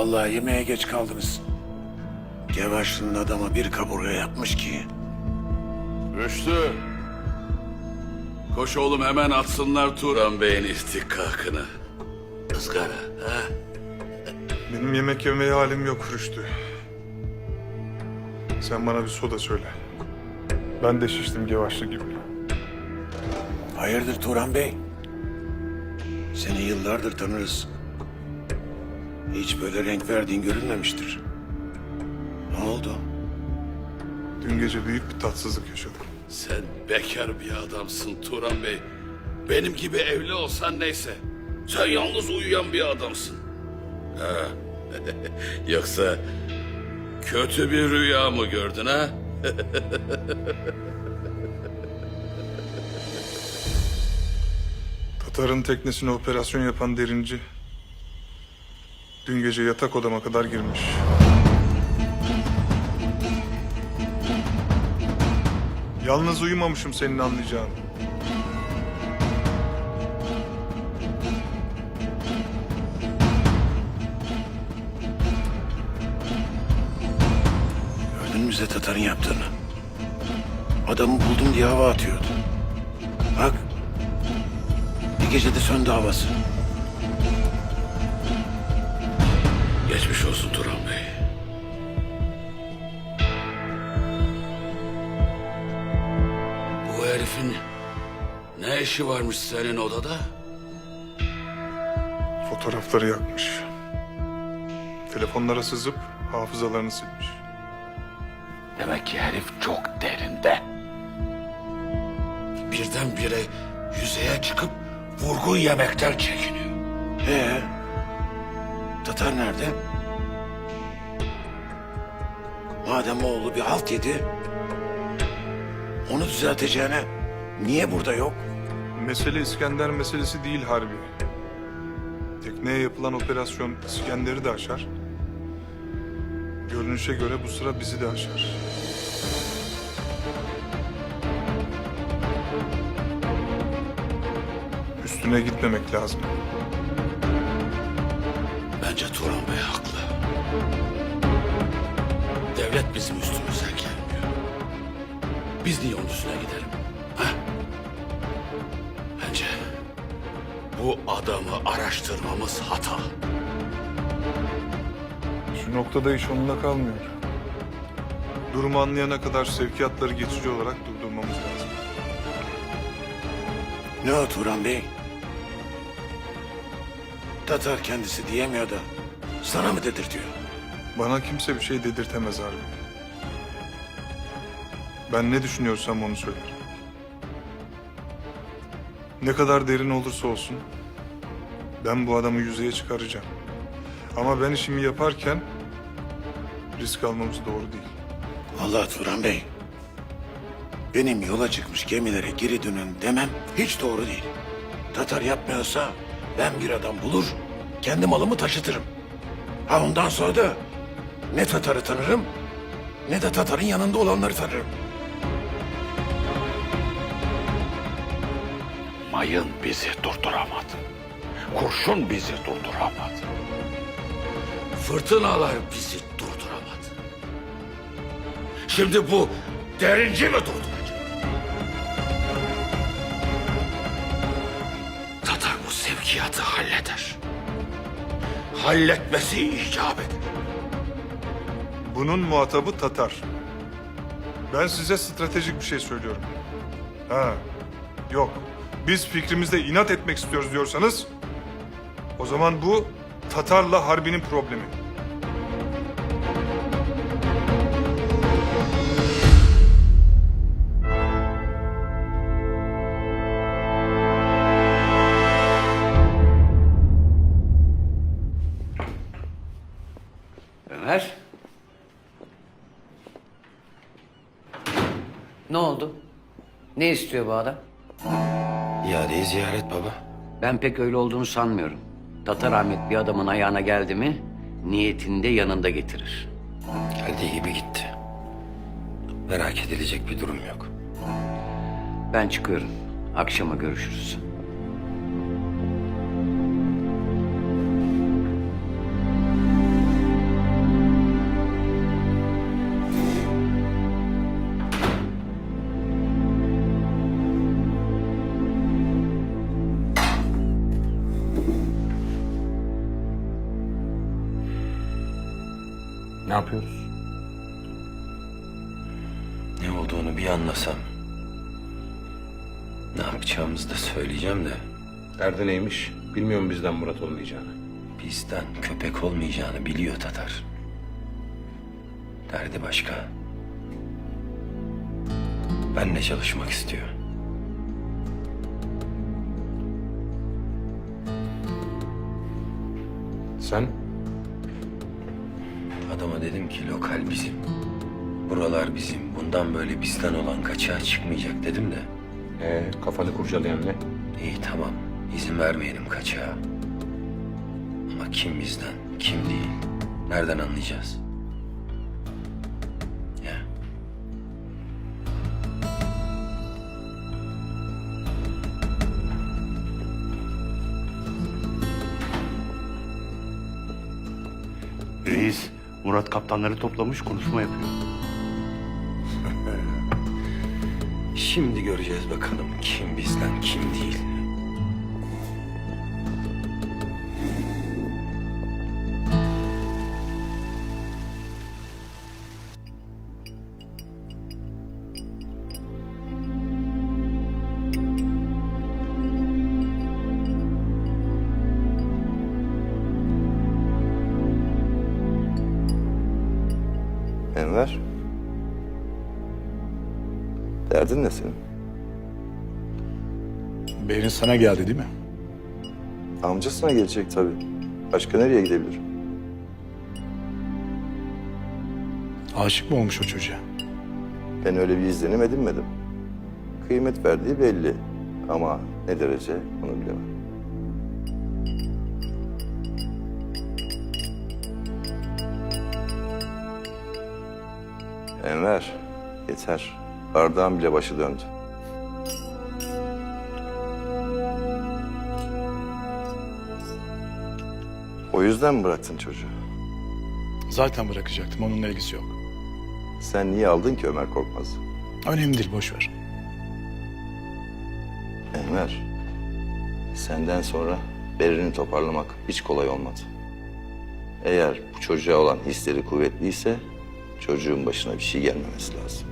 Vallahi yemeğe geç kaldınız. Gevaşlı'nın adama bir kaburga yapmış ki. Rüştü. Koş oğlum hemen atsınlar Turan Bey'in istihkakını. Izgara, ha? Benim yemek yemeye halim yok Rüştü. Sen bana bir soda söyle. Ben de şiştim gevaşlı gibi. Hayırdır Turan Bey? Seni yıllardır tanırız. Hiç böyle renk verdiğin görülmemiştir. Ne oldu? Dün gece büyük bir tatsızlık yaşadım. Sen bekar bir adamsın Turan Bey. Benim gibi evli olsan neyse. Sen yalnız uyuyan bir adamsın. Ha. Yoksa kötü bir rüya mı gördün ha? Tatar'ın teknesine operasyon yapan derinci... ...dün gece yatak odama kadar girmiş. Yalnız uyumamışım senin anlayacağın. Gördün mü Tatar'ın yaptığını? Adamı buldum diye hava atıyordu. Bak. Bir gecede söndü havası. Geçmiş olsun Turan Bey. Bu herifin ne işi varmış senin odada? Fotoğrafları yakmış. Telefonlara sızıp hafızalarını silmiş. Demek ki herif çok derinde. Birdenbire yüzeye çıkıp vurgun yemekten çekiniyor. Ee, Tatar nerede? Madem oğlu bir halt yedi, onu düzelteceğine niye burada yok? Mesele İskender meselesi değil Harbi. Tekneye yapılan operasyon İskender'i de aşar. Görünüşe göre bu sıra bizi de aşar. Üstüne gitmemek lazım. Bence Turan Bey haklı. Devlet bizim üstümüze gelmiyor. Biz niye onun üstüne gidelim? Ha? Bence bu adamı araştırmamız hata. Şu noktada iş onunla kalmıyor. Durumu anlayana kadar sevkiyatları geçici olarak durdurmamız lazım. Ne o Turan Bey? Tatar kendisi diyemiyor da sana mı dedirtiyor? Bana kimse bir şey dedirtemez Harbi. Ben ne düşünüyorsam onu söylerim. Ne kadar derin olursa olsun ben bu adamı yüzeye çıkaracağım. Ama ben işimi yaparken risk almamız doğru değil. Allah Turan Bey. Benim yola çıkmış gemilere geri dönün demem hiç doğru değil. Tatar yapmıyorsa ben bir adam bulur, kendi malımı taşıtırım. Ha ondan sonra da ne Tatar'ı tanırım ne de Tatar'ın yanında olanları tanırım. Mayın bizi durduramadı. Kurşun bizi durduramadı. Fırtınalar bizi durduramadı. Şimdi bu derinci mi durduracak? Sevkiyatı halleder. Halletmesi icap eder. Bunun muhatabı Tatar. Ben size stratejik bir şey söylüyorum. Ha, yok. Biz fikrimizde inat etmek istiyoruz diyorsanız... ...o zaman bu Tatar'la harbinin problemi. Ne oldu? Ne istiyor bu adam? İadeyi ziyaret baba. Ben pek öyle olduğunu sanmıyorum. Tatar Ahmet bir adamın ayağına geldi mi niyetinde yanında getirir. Geldiği gibi gitti. Merak edilecek bir durum yok. Ben çıkıyorum. Akşama görüşürüz. Ne yapıyoruz? Ne olduğunu bir anlasam. Ne yapacağımızı da söyleyeceğim de. Derdi neymiş? Bilmiyor mu bizden Murat olmayacağını? Bizden köpek olmayacağını biliyor Tatar. Derdi başka. Benle çalışmak istiyor. Sen? Adama dedim ki lokal bizim. Buralar bizim. Bundan böyle bizden olan kaçağa çıkmayacak dedim de. Ee, kafanı kurcalayan ne? İyi tamam. izin vermeyelim kaçağa. Ama kim bizden, kim değil? Nereden anlayacağız? Murat kaptanları toplamış konuşma yapıyor. Şimdi göreceğiz bakalım kim bizden, kim değil. Enver. Derdin ne senin? Berin sana geldi değil mi? Amcasına gelecek tabii. Başka nereye gidebilir? Aşık mı olmuş o çocuğa? Ben öyle bir izlenim edinmedim. Kıymet verdiği belli. Ama ne derece onu bilemem. Enver, yeter. Bardağın bile başı döndü. O yüzden mi bıraktın çocuğu? Zaten bırakacaktım. Onunla ilgisi yok. Sen niye aldın ki Ömer Korkmaz'ı? Önemli değil. Boş ver. Enver, senden sonra Berin'i toparlamak hiç kolay olmadı. Eğer bu çocuğa olan hisleri kuvvetliyse çocuğun başına bir şey gelmemesi lazım.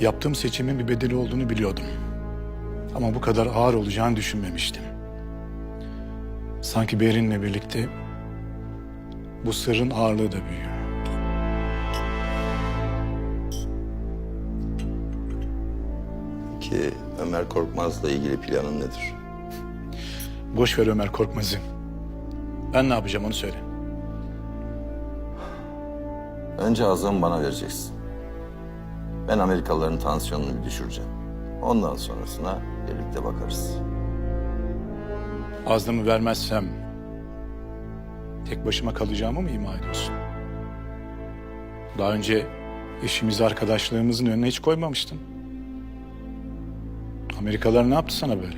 Yaptığım seçimin bir bedeli olduğunu biliyordum. Ama bu kadar ağır olacağını düşünmemiştim. Sanki Berin'le birlikte bu sırrın ağırlığı da büyüyor. Ki Ömer Korkmaz'la ilgili planın nedir? Boş ver Ömer Korkmaz'ı. Ben ne yapacağım onu söyle. Önce Azam'ı bana vereceksin. Ben Amerikalıların tansiyonunu bir düşüreceğim. Ondan sonrasına birlikte bakarız. Azdamı vermezsem tek başıma kalacağımı mı ima ediyorsun? Daha önce işimizi arkadaşlığımızın önüne hiç koymamıştın. Amerikalılar ne yaptı sana böyle?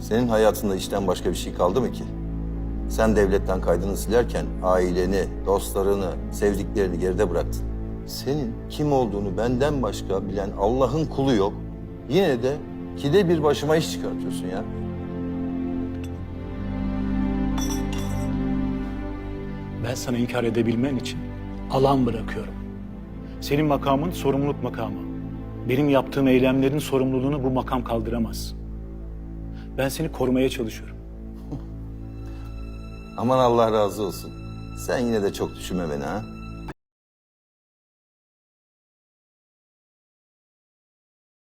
Senin hayatında işten başka bir şey kaldı mı ki? Sen devletten kaydını silerken aileni, dostlarını, sevdiklerini geride bıraktın. Senin kim olduğunu benden başka bilen Allah'ın kulu yok. Yine de kide bir başıma iş çıkartıyorsun ya. Ben sana inkar edebilmen için alan bırakıyorum. Senin makamın sorumluluk makamı. Benim yaptığım eylemlerin sorumluluğunu bu makam kaldıramaz. Ben seni korumaya çalışıyorum. Aman Allah razı olsun. Sen yine de çok düşünme beni ha.